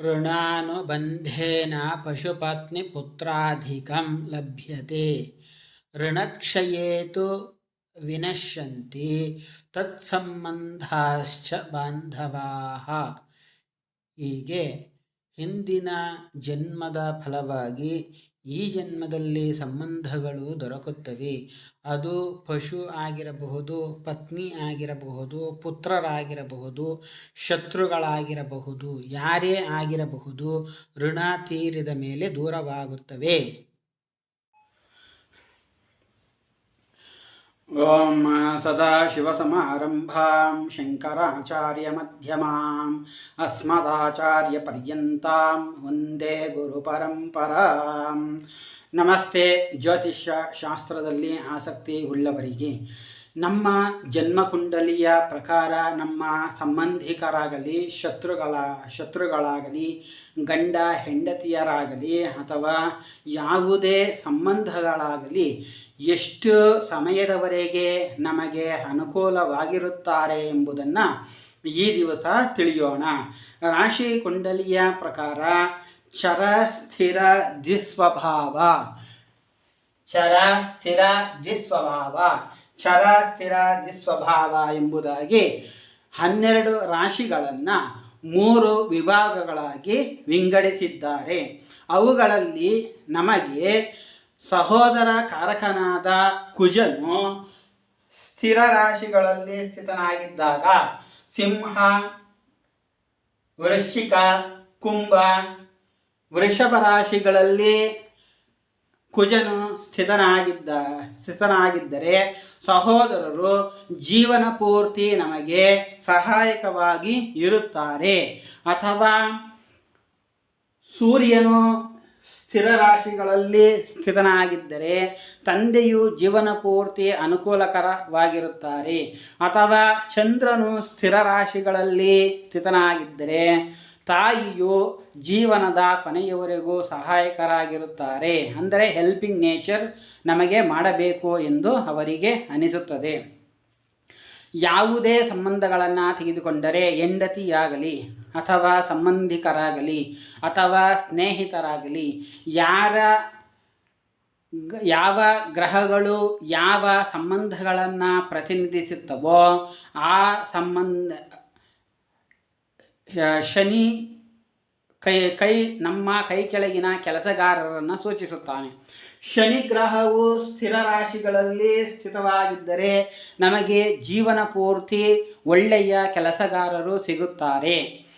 ಋಣಾನುಬಂಧೇನ ಪಶುಪತ್ನಿ ಪುತ್ರಾಧಿಕಂ ಲಭ್ಯತೆ. ಋಣಕ್ಷಯೇತು ವಿನಶ್ಯಂತಿ ತತ್ಸಂಬಂಧಾಶ್ಚ ಬಾಂಧವಾಃ. ಹೀಗೆ ಹಿಂದಿನ ಜನ್ಮದ ಫಲವಾಗಿ ಈ ಜನ್ಮದಲ್ಲಿ ಸಂಬಂಧಗಳು ದೊರಕುತ್ತವೆ. ಅದು ಪಶು ಆಗಿರಬಹುದು, ಪತ್ನಿ ಆಗಿರಬಹುದು, ಪುತ್ರರಾಗಿರಬಹುದು, ಶತ್ರುಗಳಾಗಿರಬಹುದು, ಯಾರೇ ಆಗಿರಬಹುದು, ಋಣ ತೀರಿದ ಮೇಲೆ ದೂರವಾಗುತ್ತವೆ. ॐ सदाशिवसमारम्भां शङ्कराचार्यमध्यमाम् अस्मदाचार्यपर्यन्तां ವಂದೇ ಗುರುಪರಂಪರಾಂ ನಮಸ್ತೆ ಜ್ಯೋತಿಷ್ಯ ಶಾಸ್ತ್ರದಲ್ಲಿ ಆಸಕ್ತಿ ಉಳ್ಳವರಿಗೆ ನಮ್ಮ ಜನ್ಮಕುಂಡಲಿಯ ಪ್ರಕಾರ ನಮ್ಮ ಸಂಬಂಧಿಕರಾಗಲಿ ಶತ್ರುಗಳ ಶತ್ರುಗಳಾಗಲಿ ಗಂಡ ಹೆಂಡತಿಯರಾಗಲಿ ಅಥವಾ ಯಾವುದೇ ಸಂಬಂಧಗಳಾಗಲಿ ಎಷ್ಟು ಸಮಯದವರೆಗೆ ನಮಗೆ ಅನುಕೂಲವಾಗಿರುತ್ತಾರೆ ಎಂಬುದನ್ನು ಈ ದಿವಸ ತಿಳಿಯೋಣ. ರಾಶಿ ಕುಂಡಲಿಯ ಪ್ರಕಾರ ಚರ ಸ್ಥಿರ ದ್ವಿಸ್ವಭಾವ. ಚರ ಸ್ಥಿರ ದ್ವಿಸ್ವಭಾವ. ಚರ ಸ್ಥಿರ ದ್ವಿಸ್ವಭಾವ ಎಂಬುದಾಗಿ ಹನ್ನೆರಡು ರಾಶಿಗಳನ್ನು ಮೂರು ವಿಭಾಗಗಳಾಗಿ ವಿಂಗಡಿಸಿದ್ದಾರೆ. ಅವುಗಳಲ್ಲಿ ನಮಗೆ ಸಹೋದರ ಕಾರಕನಾದ ಕುಜನು ಸ್ಥಿರ ರಾಶಿಗಳಲ್ಲಿ ಸ್ಥಿತನಾಗಿದ್ದಾಗ ಸಿಂಹ, ವೃಶ್ಚಿಕ, ಕುಂಭ, ವೃಷಭ ರಾಶಿಗಳಲ್ಲಿ ಕುಜನು ಸ್ಥಿತನಾಗಿದ್ದ, ಸ್ಥಿತನಾಗಿದ್ದರೆ ಸಹೋದರರು ಜೀವನ ಪೂರ್ತಿ ನಮಗೆ ಸಹಾಯಕವಾಗಿ ಇರುತ್ತಾರೆ. ಅಥವಾ ಸೂರ್ಯನು ಸ್ಥಿರ ರಾಶಿಗಳಲ್ಲಿ ಸ್ಥಿತನಾಗಿದ್ದರೆ ತಂದೆಯು ಜೀವನ ಪೂರ್ತಿ ಅನುಕೂಲಕರವಾಗಿರುತ್ತಾರೆ. ಅಥವಾ ಚಂದ್ರನು ಸ್ಥಿರ ರಾಶಿಗಳಲ್ಲಿ ಸ್ಥಿತನಾಗಿದ್ದರೆ ತಾಯಿಯು ಜೀವನದ ಕೊನೆಯವರೆಗೂ ಸಹಾಯಕರಾಗಿರುತ್ತಾರೆ. ಅಂದರೆ ಹೆಲ್ಪಿಂಗ್ ನೇಚರ್ ನಮಗೆ ಮಾಡಬೇಕು ಎಂದು ಅವರಿಗೆ ಅನಿಸುತ್ತದೆ. ಯಾವುದೇ ಸಂಬಂಧಗಳನ್ನು ತೆಗೆದುಕೊಂಡರೆ ಹೆಂಡತಿಯಾಗಲಿ ಅಥವಾ ಸಂಬಂಧಿಕರಾಗಲಿ ಅಥವಾ ಸ್ನೇಹಿತರಾಗಲಿ, ಯಾರ ಯಾವ ಗ್ರಹಗಳು ಯಾವ ಸಂಬಂಧಗಳನ್ನು ಪ್ರತಿನಿಧಿಸುತ್ತವೋ ಆ ಸಂಬಂಧ ಶನಿ ಕೈ ಕೈ ನಮ್ಮ ಕೈ ಕೆಳಗಿನ ಕೆಲಸಗಾರರನ್ನು ಸೂಚಿಸುತ್ತಾನೆ. ಶನಿ ಗ್ರಹವು ಸ್ಥಿರ ರಾಶಿಗಳಲ್ಲಿ ಸ್ಥಿತವಾಗಿದ್ದರೆ ನಮಗೆ ಜೀವನ ಪೂರ್ತಿ ಒಳ್ಳೆಯ ಕೆಲಸಗಾರರು ಸಿಗುತ್ತಾರೆ.